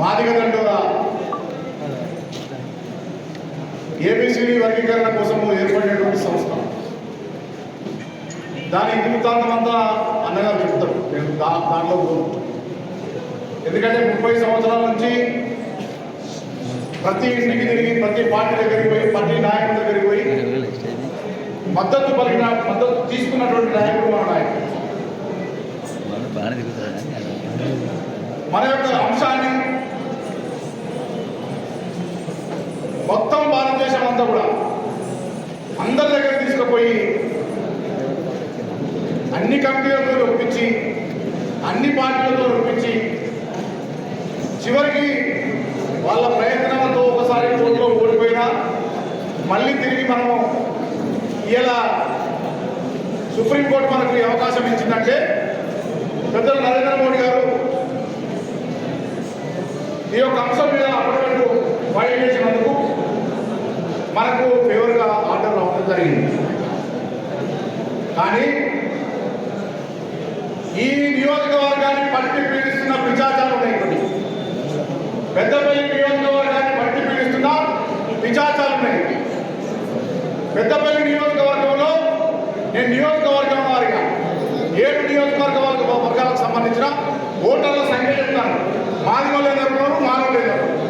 మాదిగదండోరా. A B C D వర్గీకరణ కోసము ఏర్పడినటువంటి సంస్థ. దాని వృత్తాంతం అంతా అన్నగారు చెప్తారు. నేను దా దాంట్లో పోను. ఎందుకంటే ముప్పై సంవత్సరాల నుంచి ప్రతి ఇంటికి తిరిగి ప్రతి పార్టీ దగ్గరికి పోయి ప్రతి నాయకుల దగ్గరికి పోయి మద్దతు పలికిన మద్దతు తీసుకున్న బాగానే తిరుగుతాడని మన యొక్క అంశాన్ని మొత్తం భారతదేశం అంతా కూడా అందరి దగ్గర తీసుకుపోయి అన్ని కమిటీలతో ఒప్పించి అన్ని పార్టీలతో ఒప్పించి చివరికి వాళ్ళ ప్రయత్నంతో ఒకసారి కోర్టులో ఓడిపోయినా మళ్ళీ తిరిగి మనము ఇలా సుప్రీంకోర్టు మనకు అవకాశం ఇచ్చిందంటే పెద్దలు నరేంద్ర మోడీ గారు ఈ యొక్క అంశం మీద అపాయింట్మెంట్ ఫైల్ చేసినందుకు మనకు ఫేవర్గా ఆర్డర్ రావడం జరిగింది. కానీ ఈ నియోజకవర్గాన్ని పట్టి పీడిస్తున్న పిచాచాలు ఉన్నాయి కొన్ని. పెద్దపల్లి నియోజకవర్గాన్ని పట్టి పీడిస్తున్న పిచాచాలు ఉన్నాయి. పెద్దపల్లి నియోజక సంబంధించిన ఓటర్ల సంఖ్య చెప్తాను. మాదిగోళ్ళు అనుకున్నారు మానవులు ఎదుర్కొన్నారు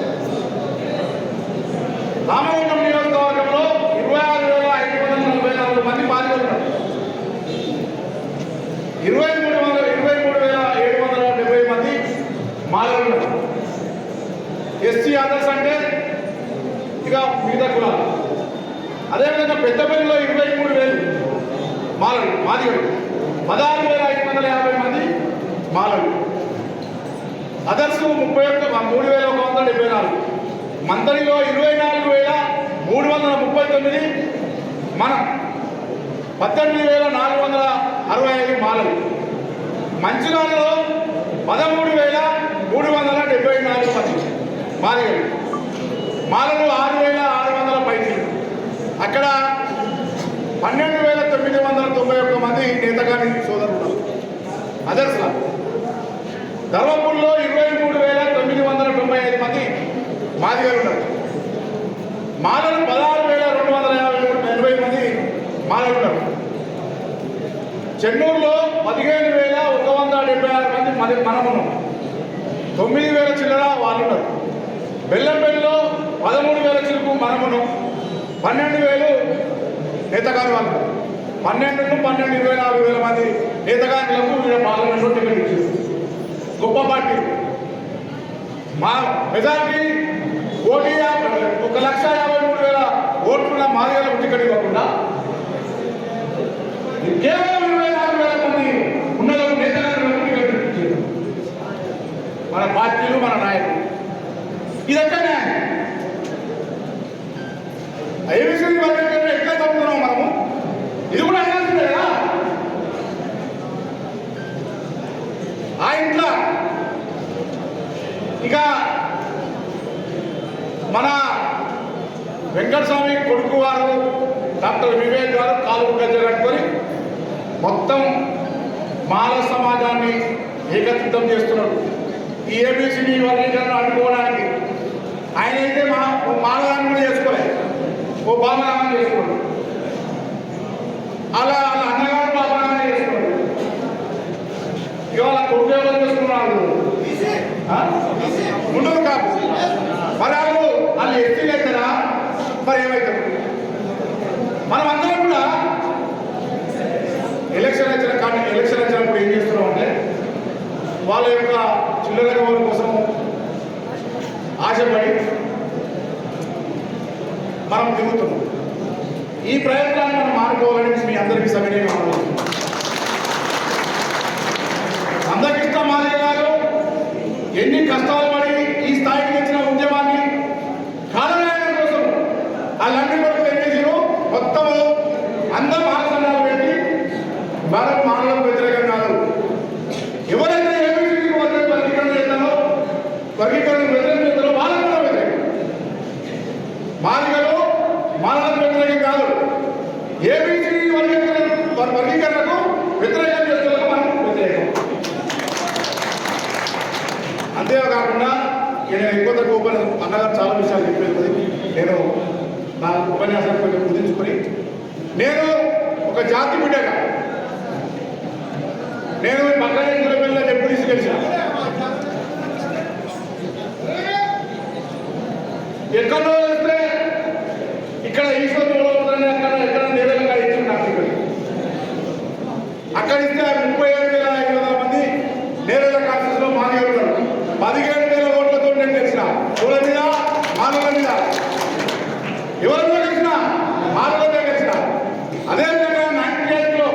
రామగుండం నియోజకవర్గంలో ఇరవై ఆరు వేల ఐదు వందల నలభై నాలుగు మంది మాదిగోళ్ళు ఇరవై మూడు వందల ఇరవై మూడు వేల ఏడు వందల డెబ్బై మంది మాదిగోళ్ళు ఉన్నారు ఎస్సీ అదర్స్ అంటే ఇక మిగతా కులాలు. అదేవిధంగా పెద్దపల్లిలో ఇరవై మూడు వేలు మాలలు మాదిగలు పదహారు వేల ఐదు వందల యాభై మంది మాలలు అదర్స్ ముప్పై ఒక్క మూడు వేల ఒక వందల డెబ్బై నాలుగు. మందరిలో ఇరవై నాలుగు వేల మూడు వందల ముప్పై తొమ్మిది. మనం పద్దెనిమిది వేల నాలుగు వందల అరవై ఐదు మాలలు మంచిర్యాలలో పదమూడు వేల మూడు వందల డెబ్బై నాలుగు మంది మాదిగలు మాలలు ఆరు వేల ఆరు వందల పైసలు అక్కడ పన్నెండు వేల తొమ్మిది వందల తొంభై ఒక్క మంది నేతగాని సోదరులు ఉన్నారు అదర్స్లా ధర్మపూర్లో ఇరవై మూడు వేల తొమ్మిది వందల తొంభై ఐదు మంది మాదిగలు ఉన్నారు మాలలు పదహారు వేల రెండు వందల యాభై ఎనభై మంది మాలలు ఉన్నారు చెన్నూరులో పదిహేను వేల ఒక వంద డెబ్బై ఆరు మంది మన మనమున్నాం. తొమ్మిది వేల చిల్లర వాళ్ళు ఉన్నారు బెల్లంపల్లిలో పదమూడు వేల చిలుకు మనమును పన్నెండు వేలు నేతగాని వాళ్ళు పన్నెండు పన్నెండు ఇరవై నాలుగు వేల మంది నేతగానులకు మీరు పార్లమెంట్లో టికెట్ ఇచ్చారు. గొప్ప పార్టీ. మా మెజారిటీ ఓటీ ఒక లక్ష యాభై మూడు వేల ఓట్లున్న మాదిగలకు టికెట్ ఇవ్వకుండా కేవలం ఇరవై ఆరు వేల మంది ఉన్నలకు నేతగానులకు టికెట్ మన పార్టీలు మన నాయకులు. ఇదెక్కడనే ఐవిసి వర్గీకరణ ఎట్లా తప్పుతున్నాం మనము? ఇది కూడా అనాల్సిందే కదా? ఆ ఇంట్లో ఇక మన వెంకటస్వామి కొడుకు వారు డాక్టర్ వివేక్ గారు కాలు గజ్జ కట్టుకొని మొత్తం మాల సమాజాన్ని ఏకత్రితం చేస్తున్నాడు ఈ ఏబిసిడి వర్గీకరణ అడ్డుకోవడానికి ఆయన అయితే మా మాలదాన్ని కూడా చేసుకోలేదు ఓ బాబరామని చేసుకున్నాడు అలా వాళ్ళ అన్నగారు బాబరామని చేసుకున్నాడు ఇవాళ కొడుకు ఎవరు చేసుకున్నాడు ఆ? ఉండదు కాదు. మరి వాళ్ళు వాళ్ళు ఎత్తిలు అవుతారా మరి ఏమవుతారు మనం అందరం కూడా ఎలక్షన్ వచ్చిన కానీ ఎలక్షన్ వచ్చినప్పుడు ఏం చేస్తున్నాం అంటే వాళ్ళ యొక్క చిల్లర వాళ్ళ కోసం ఆశపడి మనం తిరుగుతున్నాం. ఈ ప్రయత్నాన్ని మనం మానుకోవాలని మీ అందరికీ సవినయంగా అందరికి ఇష్టం మాదే గారు ఎన్ని కష్టాలు పడి ఈ స్థాయికి తెచ్చిన ఉద్యమాన్ని కాలనాయన కోసం వాళ్ళందరి కొరకు ఏం చేసారు మొత్తం అందరూ మహాసంఘాలు పెట్టి భారత మానవులకు వ్యతిరేకం కాదు ఎవరైతే ఏబిసిడికి వర్గీకరణ చేస్తారో వర్గీకరణ వ్యతిరేకం చేస్తారో వాళ్ళకు కూడా వ్యతిరేకం మాదిగలు మానవ వ్యతిరేకం కాదు ఏబీసీ వర్గీకరణ వర్గీకరణకు వ్యతిరేకం చేస్తున్న మనం వ్యతిరేకం. అంతేకాకుండా నేను ఎక్కువ తక్కువ ఉపన్యాసం అన్నగారు చాలా విషయాలు చెప్పేది నేను నా ఉపన్యాసాన్ని కొంచెం కుదించుకొని నేను ఒక జాతి బిడ్డగా నేను ఈ పక్కనే గురబెల్ల చెప్పి తీసుకెళ్ళిన ఎక్కడో వెళ్తే ఇక్కడ ఈశ్వరుడు అక్కడ ఎక్కడ నేరుగా ఇచ్చిన నాకు ఇక్కడ అక్కడ ఇస్తే ముప్పై ఏడు వేల ఐదు వందల మంది నేరేళ్ళ కాన్ఫరెన్స్లో మానేస్తారు పదిహేడు వేల ఓట్లతో నేను గెలిచిన. పూల మీద? మానవుల మీద. ఎవరి మీద గెలిచిన? మానవుల మీద గెలిచిన. అదేవిధంగా నైన్టీ ఎయిట్లో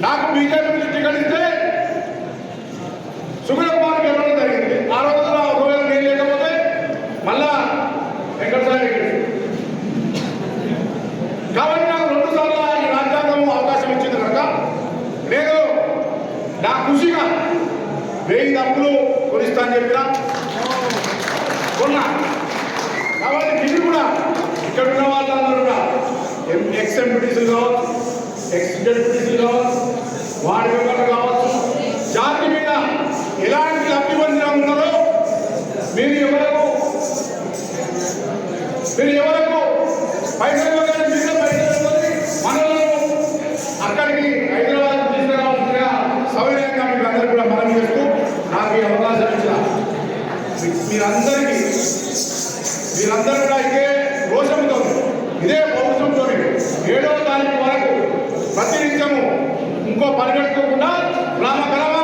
నాకు బీజేపీ నుంచి టికెట్ ఇస్తే సుగుణ కుమార్ గెలవడం జరిగింది ఆ రోజున ఒకవేళ నేను లేకపోతే మళ్ళా వెంకటసారి గెలిచింది కాబట్టి నాకు రెండు సార్లు ఈ రాజ్యాంగం అవకాశం ఇచ్చింది కనుక నేను నా కృషిగా వెయ్యి డబ్బులు కొనిస్తా అని కొన్నా. కాబట్టి మీరు కూడా. ఇక్కడ ఉన్న వాళ్ళందరూ కూడా. ఎక్స్ ఎంపీటీసీలు కావచ్చు ఎక్స్ జడ్పీటీసీలు కావచ్చు వార్డు మెంబర్లు కావచ్చు జాతి మీద ఎలాంటి లబ్ధి పొందిన ఉన్నారో మీరు ఎవరకు మీరు ఎవరకు పైసలు ఇవ్వగానే మీరు పైసలు మీరందరికీ మీరందరూ కూడా ఇదే రోషంతో ఇదే పౌరుషంతో ఏడవ తారీఖు వరకు ప్రతినిత్యము ఇంకో పరిగెట్టుకోకుండా గ్రామ గ్రామ